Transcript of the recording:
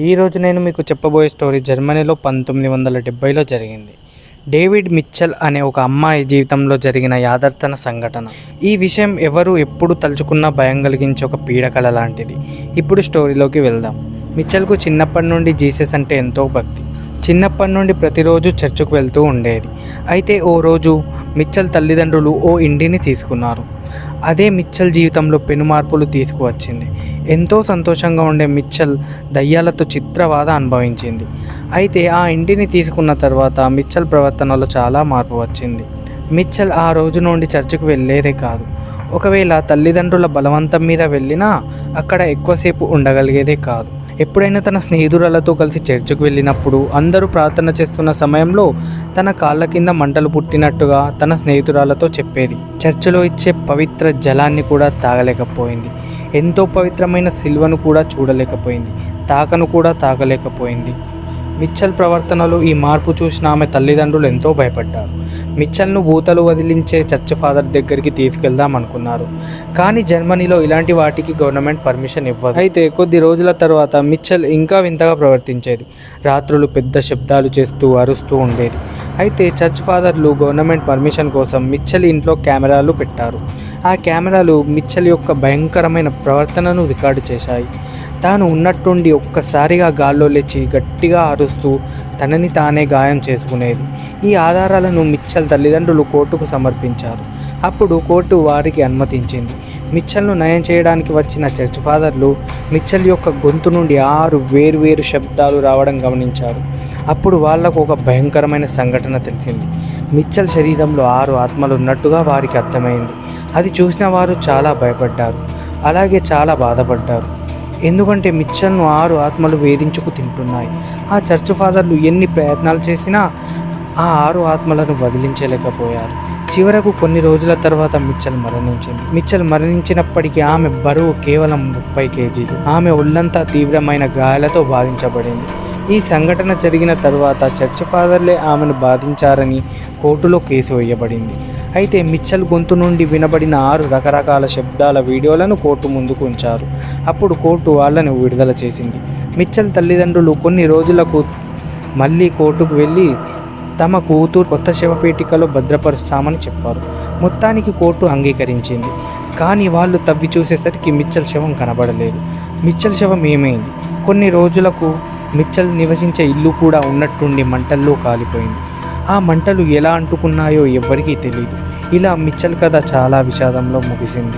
ఈరోజు నేను మీకు చెప్పబోయే స్టోరీ జర్మనీలో పంతొమ్మిది వందల డెబ్బైలో జరిగింది. డేవిడ్ మిచ్చల్ అనే ఒక అమ్మాయి జీవితంలో జరిగిన యాథార్థన సంఘటన. ఈ విషయం ఎవరు ఎప్పుడు తలుచుకున్నా భయం కలిగించే ఒక పీడకల లాంటిది. ఇప్పుడు స్టోరీలోకి వెళ్దాం. మిచ్చల్కు చిన్నప్పటి నుండి జీసస్ అంటే ఎంతో భక్తి. చిన్నప్పటి నుండి ప్రతిరోజు చర్చకు వెళ్తూ ఉండేది. అయితే ఓ రోజు మిచ్చల్ తల్లిదండ్రులు ఓ ఇంటిని తీసుకున్నారు. అదే మిచ్చల్ జీవితంలో పెను మార్పులు తీసుకువచ్చింది. ఎంతో సంతోషంగా ఉండే మిచ్చల్ దయ్యాలతో చిత్రవాద అనుభవించింది. అయితే ఆ ఇంటిని తీసుకున్న తర్వాత మిచ్చల్ ప్రవర్తనలో చాలా మార్పు వచ్చింది. మిచ్చల్ ఆ రోజు నుండి చర్చికి వెళ్ళేదే కాదు. ఒకవేళ తల్లిదండ్రుల బలవంతం మీద వెళ్ళినా అక్కడ ఎక్కువసేపు ఉండగలిగేదే కాదు. ఎప్పుడైనా తన స్నేహితురాలతో కలిసి చర్చికి వెళ్ళినప్పుడు అందరూ ప్రార్థన చేస్తున్న సమయంలో తన కాళ్ళ కింద మంటలు పుట్టినట్టుగా తన స్నేహితురాలతో చెప్పేది. చర్చిలో ఇచ్చే పవిత్ర జలాన్ని కూడా తాగలేకపోయింది. ఎంతో పవిత్రమైన సిల్వను కూడా చూడలేకపోయింది. తాకను కూడా తాగలేకపోయింది. మిచ్చల్ ప్రవర్తనలో ఈ మార్పు చూసిన ఆమె తల్లిదండ్రులు ఎంతో భయపడ్డారు. మిచ్చల్ను భూతలు వదిలించే చర్చ్ ఫాదర్ దగ్గరికి తీసుకెళ్దాం అనుకున్నారు. కానీ జర్మనీలో ఇలాంటి వాటికి గవర్నమెంట్ పర్మిషన్ ఇవ్వదు. అయితే కొద్ది రోజుల తర్వాత మిచ్చల్ ఇంకా వింతగా ప్రవర్తించేది. రాత్రులు పెద్ద శబ్దాలు చేస్తూ అరుస్తూ ఉండేది. అయితే చర్చ్ ఫాదర్లు గవర్నమెంట్ పర్మిషన్ కోసం మిచ్చల్ ఇంట్లో కెమెరాలు పెట్టారు. ఆ కెమెరాలు మిచ్చల్ యొక్క భయంకరమైన ప్రవర్తనను రికార్డు చేశాయి. తాను ఉన్నట్టుండి ఒక్కసారిగా గాల్లో లేచి గట్టిగా అరుస్తూ తనని తానే గాయం చేసుకునేది. ఈ ఆధారాలను మిచ్చల్ తల్లిదండ్రులు కోర్టుకు సమర్పించారు. అప్పుడు కోర్టు వారికి అనుమతించింది. మిచ్చల్ను నయం చేయడానికి వచ్చిన చర్చ్ ఫాదర్లు మిచ్చల్ యొక్క గొంతు నుండి ఆరు వేరువేరు శబ్దాలు రావడం గమనించారు. అప్పుడు వాళ్ళకు ఒక భయంకరమైన సంఘటన తెలిసింది. మిచ్చల్ శరీరంలో ఆరు ఆత్మలు ఉన్నట్టుగా వారికి అర్థమైంది. అది చూసిన వారు చాలా భయపడ్డారు. అలాగే చాలా బాధపడ్డారు. ఎందుకంటే మిచ్చల్ను ఆరు ఆత్మలు వేధించుకు తింటున్నాయి. ఆ చర్చ్ ఫాదర్లు ఎన్ని ప్రయత్నాలు చేసినా ఆ ఆరు ఆత్మలను వదిలించలేకపోయారు. చివరకు కొన్ని రోజుల తర్వాత మిచ్చల్ మరణించింది. మిచ్చల్ మరణించినప్పటికీ ఆమె బరువు కేవలం ముప్పై కేజీలు. ఆమె ఒళ్ళంతా తీవ్రమైన గాయాలతో బాధించబడింది. ఈ సంఘటన జరిగిన తర్వాత చర్చ్ ఫాదర్లే ఆమెను బాధించారని కోర్టులో కేసు వేయబడింది. అయితే మిచ్చల్ గొంతు నుండి వినబడిన ఆరు రకరకాల శబ్దాల వీడియోలను కోర్టు ముందుకు ఉంచారు. అప్పుడు కోర్టు వాళ్ళని విడుదల చేసింది. మిచ్చల్ తల్లిదండ్రులు కొన్ని రోజులకు మళ్ళీ కోర్టుకు వెళ్ళి తమ కూతురు కొత్త శవపేటికలో భద్రపరుస్తామని చెప్పారు. మొత్తానికి కోర్టు అంగీకరించింది. కానీ వాళ్ళు తవ్వి చూసేసరికి మిచ్చల్ శవం కనబడలేదు. మిచ్చల్ శవం ఏమైంది? కొన్ని రోజులకు మిచ్చల్ నివసించే ఇల్లు కూడా ఉన్నట్టుండి మంటల్లో కాలిపోయింది. ఆ మంటలు ఎలా అంటుకున్నాయో ఎవ్వరికీ తెలియదు ఇలా మిచ్చల్ కథ చాలా విషాదంలో ముగిసింది.